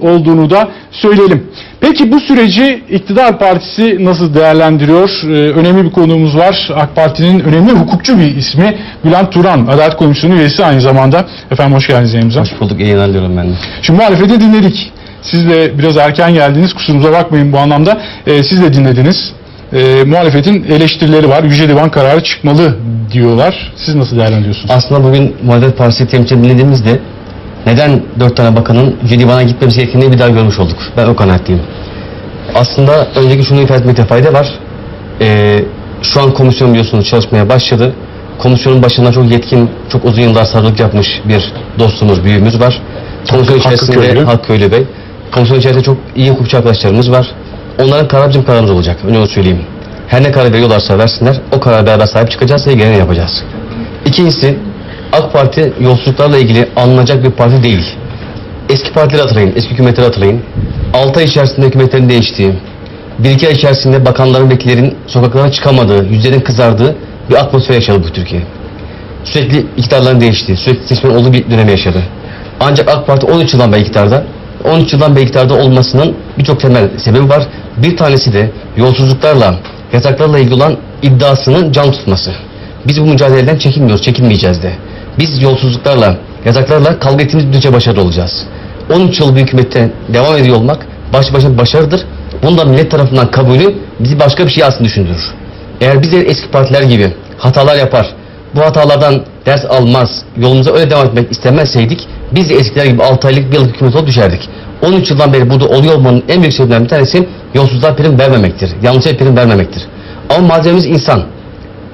olduğunu da söyleyelim. Peki bu süreci iktidar partisi nasıl değerlendiriyor? Ee, önemli bir konuğumuz var. AK Parti'nin önemli hukukçu bir ismi Bülent Turan, Adalet Komisyonu üyesi aynı zamanda. Efendim hoş geldiniz yayınımıza. Hoş bulduk, iyi yayınlar diliyorum ben de. Şimdi muhalefeti dinledik. Siz de biraz erken geldiniz. Kusurumuza bakmayın bu anlamda. Ee, siz de dinlediniz. Ee, muhalefetin eleştirileri var. Yüce Divan kararı çıkmalı diyorlar. Siz nasıl değerlendiriyorsunuz? Aslında bugün Muhalefet Partisi temsil dinlediğimizde neden dört tane bakanın Yüce Divan'a gitmemesi gerektiğini bir daha görmüş olduk. Ben o kanaatliyim. Aslında önceki şunu ifade etmekte fayda var. Ee, şu an komisyon biliyorsunuz çalışmaya başladı. Komisyonun başında çok yetkin, çok uzun yıllar sarılık yapmış bir dostumuz, büyüğümüz var. Komisyon Hakkı içerisinde Köylü. Hakkı Bey. Komisyon içerisinde çok iyi hukukçu arkadaşlarımız var. Onların kararı bizim kararımız olacak. Önce onu söyleyeyim. Her ne karar veriyorlarsa versinler, o karara beraber sahip çıkacağız ve gereğini yapacağız. İkincisi, AK Parti yolsuzluklarla ilgili alınacak bir parti değil. Eski partileri hatırlayın, eski hükümetleri hatırlayın. 6 ay içerisinde hükümetlerin değiştiği, bir iki ay içerisinde bakanların, vekillerin sokaklara çıkamadığı, yüzlerin kızardığı bir atmosfer yaşadı bu Türkiye. Sürekli iktidarların değiştiği, sürekli seçmen olduğu bir dönemi yaşadı. Ancak AK Parti 13 yıldan beri iktidarda. 13 yıldan beri iktidarda olmasının birçok temel sebebi var. Bir tanesi de yolsuzluklarla, yasaklarla ilgili olan iddiasının can tutması. Biz bu mücadeleden çekinmiyoruz, çekinmeyeceğiz de. Biz yolsuzluklarla, yasaklarla kavga ettiğimiz müddetçe başarılı olacağız. 13 yıl bir hükümette devam ediyor olmak baş başa başarıdır. Bunda millet tarafından kabulü bizi başka bir şey aslında düşündürür. Eğer biz de eski partiler gibi hatalar yapar, bu hatalardan ders almaz, yolumuza öyle devam etmek istemezseydik biz de eskiler gibi 6 aylık bir yıllık hükümet olup düşerdik. 13 yıldan beri burada oluyor olmanın en büyük sebeplerinden bir tanesi yolsuzluğa prim vermemektir. Yanlışa prim vermemektir. Ama malzememiz insan.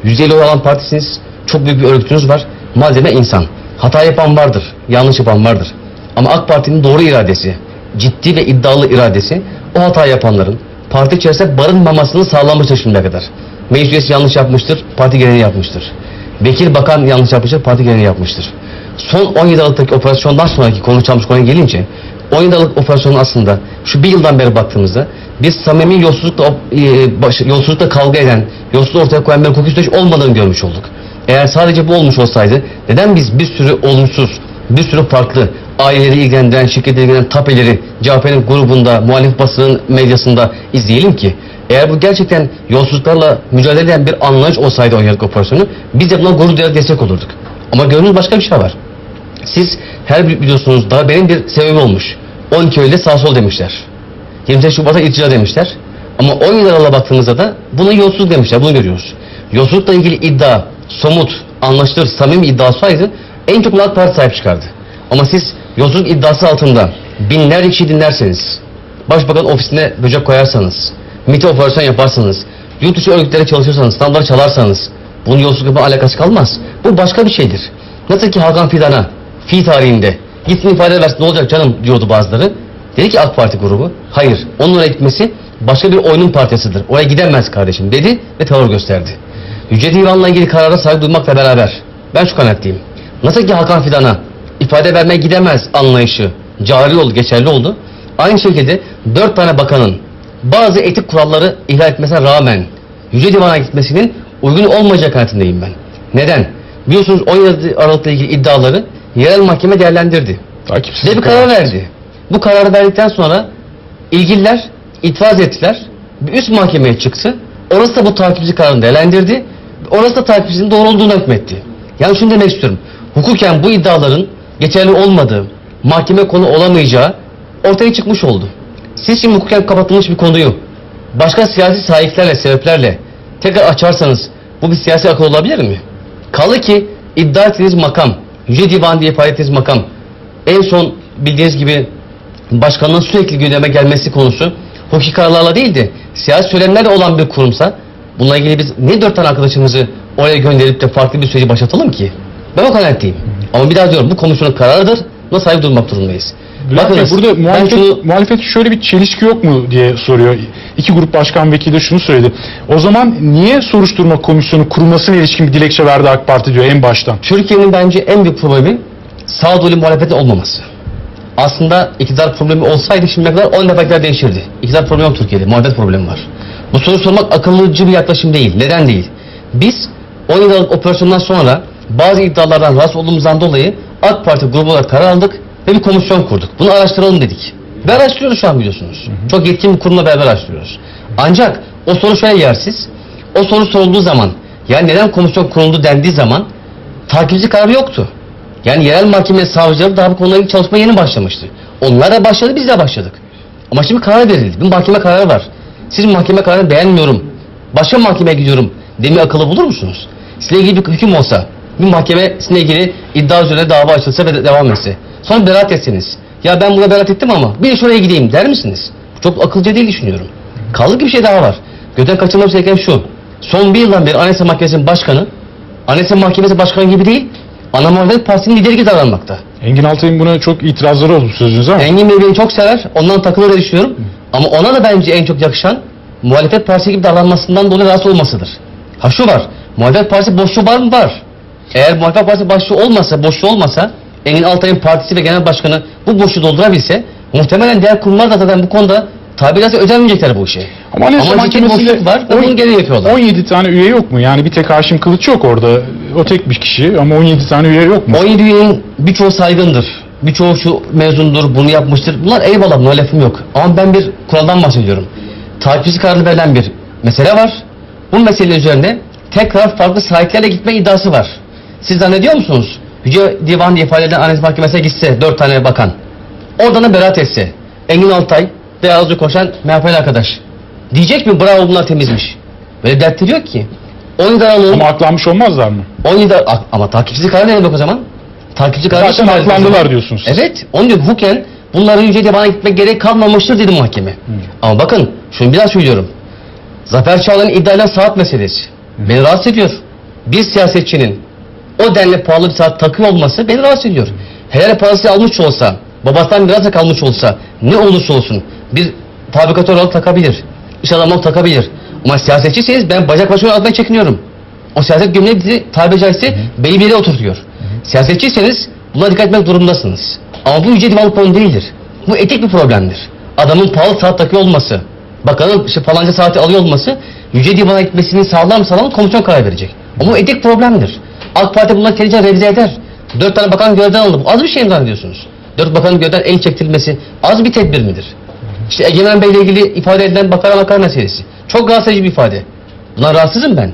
Yüzeyli oy alan partisiniz. Çok büyük bir örgütünüz var. Malzeme insan. Hata yapan vardır. Yanlış yapan vardır. Ama AK Parti'nin doğru iradesi, ciddi ve iddialı iradesi o hata yapanların parti içerisinde barınmamasını sağlamıştır şimdiye kadar. Meclis yanlış yapmıştır, parti gereğini yapmıştır. Vekil bakan yanlış yapmıştır, parti gereğini yapmıştır. Son 17 Aralık'taki operasyondan sonraki konu çalmış konuya gelince 17 Aralık operasyonu aslında şu bir yıldan beri baktığımızda biz samimi yolsuzlukla, e, baş- yolsuzlukla kavga eden, yolsuzluğu ortaya koyan bir hukuki süreç olmadığını görmüş olduk. Eğer sadece bu olmuş olsaydı neden biz bir sürü olumsuz, bir sürü farklı aileleri ilgilendiren, şirketi ilgilendiren tapeleri CHP'nin grubunda, muhalif basının medyasında izleyelim ki? Eğer bu gerçekten yolsuzluklarla mücadele eden bir anlayış olsaydı 17 Aralık operasyonu biz de buna gurur duyarak destek olurduk. Ama gördüğünüz başka bir şey var. Siz her bir biliyorsunuz daha benim bir sebebi olmuş. 12 Eylül'de sağ sol demişler. 28 Şubat'a irtica demişler. Ama 10 yıl aralığına baktığımızda da buna yolsuzluk demişler. Bunu görüyoruz. Yolsuzlukla ilgili iddia, somut, anlaşılır, samimi iddiası olsaydı en çok AK Parti sahip çıkardı. Ama siz yolsuzluk iddiası altında binlerce kişi dinlerseniz, başbakan ofisine böcek koyarsanız, MİT operasyon yaparsanız, yurt dışı örgütlere çalışırsanız, sınavları çalarsanız, bunun yolsuzlukla alakası kalmaz. Bu başka bir şeydir. Nasıl ki Hakan Fidan'a fi tarihinde gitsin ifade versin ne olacak canım diyordu bazıları. Dedi ki AK Parti grubu hayır onun oraya gitmesi başka bir oyunun parçasıdır. Oraya gidemez kardeşim dedi ve tavır gösterdi. Yüce Divan'la ilgili karara saygı duymakla beraber ben şu kanaatliyim. Nasıl ki Hakan Fidan'a ifade vermeye gidemez anlayışı cari oldu, geçerli oldu. Aynı şekilde dört tane bakanın bazı etik kuralları ihlal etmesine rağmen Yüce Divan'a gitmesinin uygun olmayacak kanaatindeyim ben. Neden? Biliyorsunuz 17 Aralık'la ilgili iddiaları yerel mahkeme değerlendirdi. Takipsiz Size bir karar verdi. Bu kararı verdikten sonra ilgililer itiraz ettiler. Bir üst mahkemeye çıktı. Orası da bu takipçi kararını değerlendirdi. Orası da takipçinin doğru olduğunu hükmetti. Yani şunu demek istiyorum. Hukuken bu iddiaların geçerli olmadığı, mahkeme konu olamayacağı ortaya çıkmış oldu. Siz şimdi hukuken kapatılmış bir konuyu başka siyasi sahiplerle, sebeplerle tekrar açarsanız bu bir siyasi akıl olabilir mi? Kaldı ki iddia ettiğiniz makam, Yüce Divan diye ifade ettiğiniz makam en son bildiğiniz gibi başkanın sürekli gündeme gelmesi konusu hukuki kararlarla değil de siyasi söylemlerle olan bir kurumsa bununla ilgili biz ne dört tane arkadaşımızı oraya gönderip de farklı bir süreci başlatalım ki? Ben o kanaatteyim. Ama bir daha diyorum bu komisyonun kararıdır. Buna saygı durmak durumundayız. Bülent Bakınız, burada muhalefet, şunu muhalefet şöyle bir çelişki yok mu diye soruyor. İki grup başkan vekili de şunu söyledi. O zaman niye soruşturma komisyonu kurulmasına ilişkin bir dilekçe verdi AK Parti diyor en baştan. Türkiye'nin bence en büyük problemi sağduyulu muhalefetin olmaması. Aslında iktidar problemi olsaydı şimdiye kadar 10 defa değişirdi. İktidar problemi yok Türkiye'de, muhalefet problemi var. Bu soru sormak akıllıcı bir yaklaşım değil. Neden değil? Biz 17 Aralık operasyondan sonra bazı iddialardan rahatsız olduğumuzdan dolayı AK Parti grubu olarak karar aldık ve bir komisyon kurduk. Bunu araştıralım dedik. Ve araştırıyoruz şu an biliyorsunuz. Çok yetkin bir kurumla beraber araştırıyoruz. Ancak o soru şöyle yersiz. O soru sorulduğu zaman yani neden komisyon kuruldu dendiği zaman takipçi kararı yoktu. Yani yerel mahkeme savcıları daha bu konuda ilgili çalışma yeni başlamıştı. Onlar da başladı biz de başladık. Ama şimdi karar verildi. Bir mahkeme kararı var. Siz mahkeme kararını beğenmiyorum. Başka mahkemeye gidiyorum demi akıllı bulur musunuz? Sizinle ilgili bir hüküm olsa, bir mahkeme sizinle ilgili iddia üzerine dava açılsa ve de- devam etse. Sonra beraat etseniz. Ya ben buna beraat ettim ama bir de şuraya gideyim der misiniz? Çok akılcı değil düşünüyorum. Kaldı ki bir şey daha var. Gözden kaçırmamız gereken şu. Son bir yıldan beri Anayasa Mahkemesi'nin başkanı, Anayasa Mahkemesi başkanı gibi değil, Ana Muhalefet Partisi'nin lideri gibi davranmakta. Engin Altay'ın buna çok itirazları oldu sözünüz ama. Engin Bey beni çok sever, ondan takılır diye düşünüyorum. Ama ona da bence en çok yakışan muhalefet partisi gibi davranmasından dolayı rahatsız olmasıdır. Ha şu var, muhalefet partisi boşluğu var mı? Var. Eğer muhalefet partisi boşluğu olmasa, boşluğu olmasa, Engin Altay'ın partisi ve genel başkanı bu boşluğu doldurabilse, muhtemelen diğer kurumlar da zaten bu konuda tabi caizse ödenmeyecekler bu işe. Ama Anayasa Ama ciddi boşluk var ve bunu geri yapıyorlar. 17 tane üye yok mu? Yani bir tek Haşim Kılıç yok orada. O tek bir kişi ama 17 tane üye yok mu? 17 üyenin birçoğu saygındır. Birçoğu şu mezundur, bunu yapmıştır. Bunlar eyvallah buna lafım yok. Ama ben bir kuraldan bahsediyorum. Takipçi kararı verilen bir mesele var. Bu mesele üzerine tekrar farklı sahiplerle gitme iddiası var. Siz zannediyor musunuz? Yüce Divan diye ifade edilen Anayasa Mahkemesi'ne gitse dört tane bakan. Oradan da beraat etse. Engin Altay ve azıcık koşan MHP'li arkadaş. Diyecek mi bravo bunlar temizmiş. Böyle dertleri yok ki. 17 Aralık'ın Ama aklanmış olmazlar mı? 17 A- ama takipçi kararı ne demek o zaman? Takipçi kararı Zaten nasıl verdi o aklandılar zaman? diyorsunuz siz. Evet. Onu diyorum hukuken bunların yüce divana gitmek gerek kalmamıştır dedi mahkeme. Ama bakın şunu bir daha söylüyorum. Zafer Çağlar'ın iddiayla saat meselesi. Beni rahatsız ediyor. Bir siyasetçinin o denli pahalı bir saat takıyor olması beni rahatsız ediyor. Helal parası almış olsa, babasından mirasa kalmış olsa, ne olursa olsun bir fabrikatör olarak takabilir. İş adamı olarak takabilir. Ama siyasetçiyseniz ben bacak başına altından çekiniyorum. O siyaset gömleği bizi tabiri caizse belli bir yere oturtuyor. Siyasetçiyseniz buna dikkat etmek durumundasınız. Ama bu yüce divanlık konu değildir. Bu etik bir problemdir. Adamın pahalı saat takıyor olması, bakanın işte falanca saati alıyor olması yüce divana gitmesini sağlamaz mı komisyon karar verecek. Ama bu etik problemdir. AK Parti bunları kendince revize eder. Dört tane bakan görevden alındı. Az bir şey mi zannediyorsunuz? Dört bakanın görevden el çektirilmesi az bir tedbir midir? İşte Egemen Bey ile ilgili ifade edilen bakara bakar meselesi. Çok rahatsız edici bir ifade. Buna rahatsızım ben.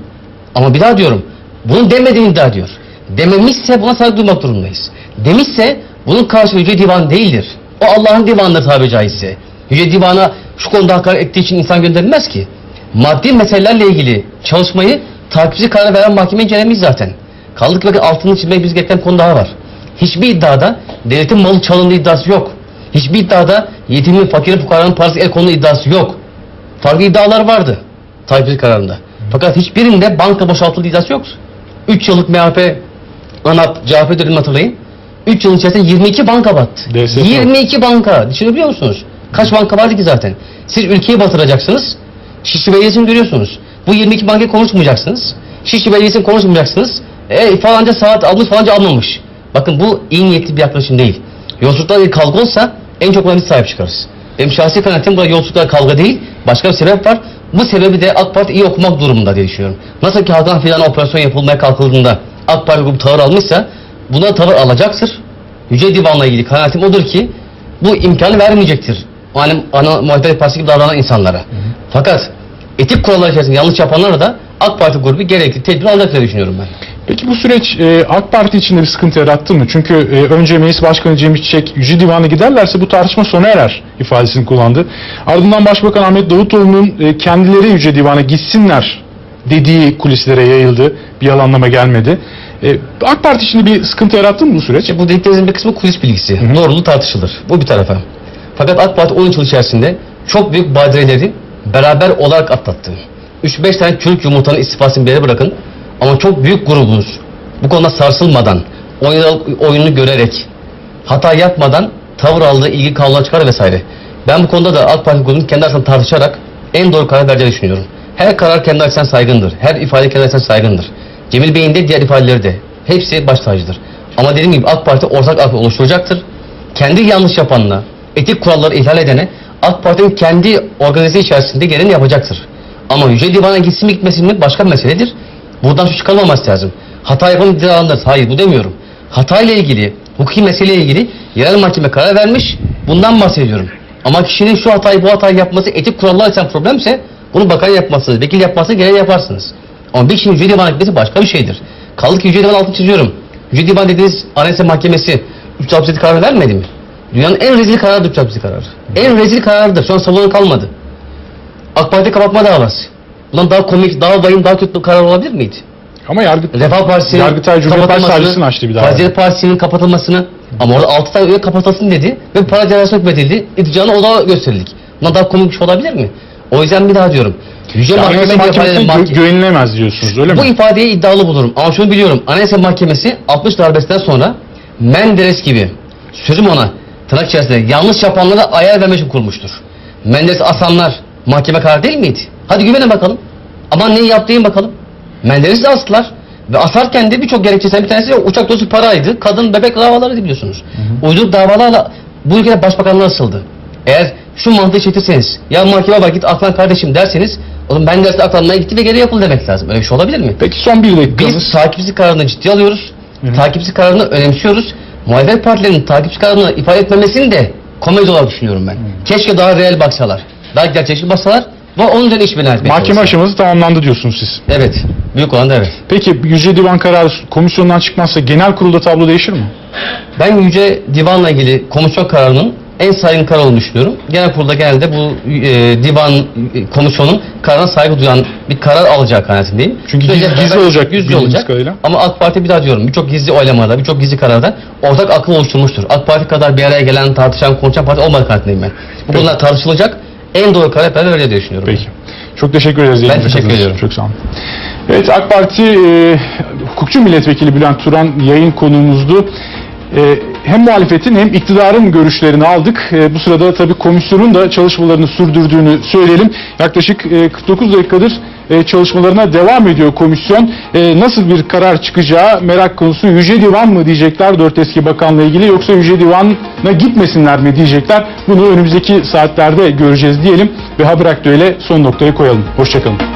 Ama bir daha diyorum. Bunun demediğini iddia ediyor. Dememişse buna saygı duymak durumundayız. Demişse bunun karşı Yüce Divan değildir. O Allah'ın divanıdır tabiri caizse. Yüce Divan'a şu konuda hakaret ettiği için insan gönderilmez ki. Maddi meselelerle ilgili çalışmayı takipçi karar veren mahkeme incelemiş zaten. Kaldık bakın altını çizmek biz gereken konu daha var. Hiçbir iddiada devletin malı çalındığı iddiası yok. Hiçbir iddiada yetimin, fakirin, fukaranın parası el konulu iddiası yok. Farklı iddialar vardı takipçi kararında. Fakat hiçbirinde banka boşaltıldığı iddiası yok. 3 yıllık MHP ANAP, CHP dönemini hatırlayın. 3 yılın içerisinde 22 banka battı. DSF. 22 banka. Düşünebiliyor musunuz? Kaç banka vardı ki zaten? Siz ülkeyi batıracaksınız. Şişli Belediyesi'ni görüyorsunuz. Bu 22 bankayı konuşmayacaksınız. Şişli Belediyesi'ni konuşmayacaksınız. E falanca saat almış falanca almamış. Bakın bu iyi niyetli bir yaklaşım değil. Yolsuzluklar bir kavga olsa en çok biz sahip çıkarız. Benim şahsi kanaatim burada yolsuzluklar kavga değil. Başka bir sebep var. Bu sebebi de AK Parti iyi okumak durumunda diye düşünüyorum. Nasıl ki Hakan Fidan operasyon yapılmaya kalkıldığında AK Parti grubu tavır almışsa buna tavır alacaktır. Yüce Divan'la ilgili kanaatim odur ki bu imkanı vermeyecektir. Yani ana muhalefet partisi gibi davranan insanlara. Fakat etik kurallar içerisinde yanlış yapanlara da AK Parti grubu gerekli tedbir alacak diye düşünüyorum ben. Peki bu süreç e, AK Parti içinde bir sıkıntı yarattı mı? Çünkü e, önce Meclis Başkanı Cem İşçek Yüce Divan'a giderlerse bu tartışma sona erer ifadesini kullandı. Ardından Başbakan Ahmet Davutoğlu'nun e, kendileri Yüce Divan'a gitsinler dediği kulislere yayıldı. Bir yalanlama gelmedi. E, AK Parti içinde bir sıkıntı yarattı mı bu süreç? İşte bu dediklerinizin bir kısmı kulis bilgisi. hı. Doğruluğu tartışılır. Bu bir tarafa. Fakat AK Parti 13 yıl içerisinde çok büyük badireleri beraber olarak atlattı. 3-5 tane çürük yumurtanın istifasını bir yere bırakın. Ama çok büyük grubunuz bu konuda sarsılmadan, oyunu, görerek, hata yapmadan tavır aldığı ilgi kanununa çıkar vesaire. Ben bu konuda da AK Parti grubunun kendi arasında tartışarak en doğru karar vereceğini düşünüyorum. Her karar kendi açısından saygındır. Her ifade kendi açısından saygındır. Cemil Bey'in de diğer ifadeleri de. Hepsi baş tacıdır. Ama dediğim gibi AK Parti ortak akıl oluşturacaktır. Kendi yanlış yapanla, etik kuralları ihlal edene AK Parti'nin kendi organize içerisinde gereğini yapacaktır. Ama Yüce Divan'a gitsin mi gitmesin mi başka bir meseledir. Buradan şu çıkarılmaması lazım. Hata yapan iddialanır. Hayır bu demiyorum. Hata ile ilgili, hukuki meseleyle ilgili yerel mahkeme karar vermiş. Bundan bahsediyorum. Ama kişinin şu hatayı bu hatayı yapması etik kurallar için problemse bunu bakan yapmazsınız, vekil yapmazsınız, gene yaparsınız. Ama bir kişinin yüce divan gitmesi başka bir şeydir. Kaldı ki yüce divan altını çiziyorum. Yüce divan dediğiniz Anayasa Mahkemesi 367 karar vermedi mi? Dünyanın en rezil kararıdır 367 kararı. En rezil kararıdır. Şu an savunan kalmadı. AK Parti kapatma davası. Bundan daha komik, daha vahim, daha kötü bir karar olabilir miydi? Ama yargı, Refah Partisi'nin Yargıtay Cumhuriyet Başsavcısını açtı bir daha. Fazilet Partisi'nin kapatılmasını ama orada 6 tane üye kapatılsın dedi ve para cezası hükmedildi. İticanı o da gösterildik. Bundan daha komik bir şey olabilir mi? O yüzden bir daha diyorum. Yüce Anayasa Mahkeme Mahkemesi'ne güvenilemez diyorsunuz öyle mi? bu ifadeye iddialı bulurum. Ama şunu biliyorum. Anayasa Mahkemesi 60 darbesinden sonra Menderes gibi sözüm ona tırnak içerisinde yanlış yapanlara ayar vermek için kurmuştur. Menderes asanlar mahkeme kararı değil miydi? Hadi güvenin bakalım. Aman neyi yaptığın bakalım. Menderes'i astılar. Ve asarken de birçok gerekçesinden bir tanesi uçak dolusu paraydı. Kadın bebek davaları biliyorsunuz. Uyduruk davalarla bu ülkede başbakanlar asıldı. Eğer şu mantığı çektirseniz ya mahkeme var git aklan kardeşim derseniz o zaman Menderes de aklanmaya gitti ve geri yapıldı demek lazım. Öyle bir şey olabilir mi? Peki son bir dakikamız. Biz takipçi kararını ciddiye alıyoruz. Hı hı. Takipçi kararını önemsiyoruz. Muhalefet partilerinin takipçi kararını ifade etmemesini de komedi olarak düşünüyorum ben. Keşke daha reel baksalar. Daha gerçekçi baksalar ve onun üzerine iş bina etmeye Mahkeme aşaması tamamlandı diyorsunuz siz. Evet. Büyük olan da evet. Peki Yüce Divan kararı komisyondan çıkmazsa genel kurulda tablo değişir mi? Ben Yüce Divan'la ilgili komisyon kararının en saygın karar olduğunu düşünüyorum. Genel kurulda genelde bu e, divan e, komisyonun kararına saygı duyan bir karar alacak kanaatindeyim. Çünkü Sürece gizli- gizli olacak Gizli olacak. kadarıyla. Ama AK Parti bir daha diyorum birçok gizli oylamada, birçok gizli karardan ortak akıl oluşturmuştur. AK Parti kadar bir araya gelen, tartışan, konuşan parti olmadığı kanaatindeyim ben. Bu Peki. konular tartışılacak. En doğru karar beraber öyle diye düşünüyorum. Peki. Çok teşekkür ederiz. yayınımıza teşekkür katıldığınız ediyorum. Çok sağ olun. Evet AK Parti e, hukukçu milletvekili Bülent Turan yayın konuğumuzdu. E, hem muhalefetin hem iktidarın görüşlerini aldık. E, bu sırada tabii komisyonun da çalışmalarını sürdürdüğünü söyleyelim. Yaklaşık e, 49 dakikadır e, çalışmalarına devam ediyor komisyon. E, nasıl bir karar çıkacağı merak konusu. Yüce Divan mı diyecekler dört eski bakanla ilgili yoksa Yüce Divan'a gitmesinler mi diyecekler. Bunu önümüzdeki saatlerde göreceğiz diyelim ve Haber Aktüel'e son noktayı koyalım. Hoşçakalın.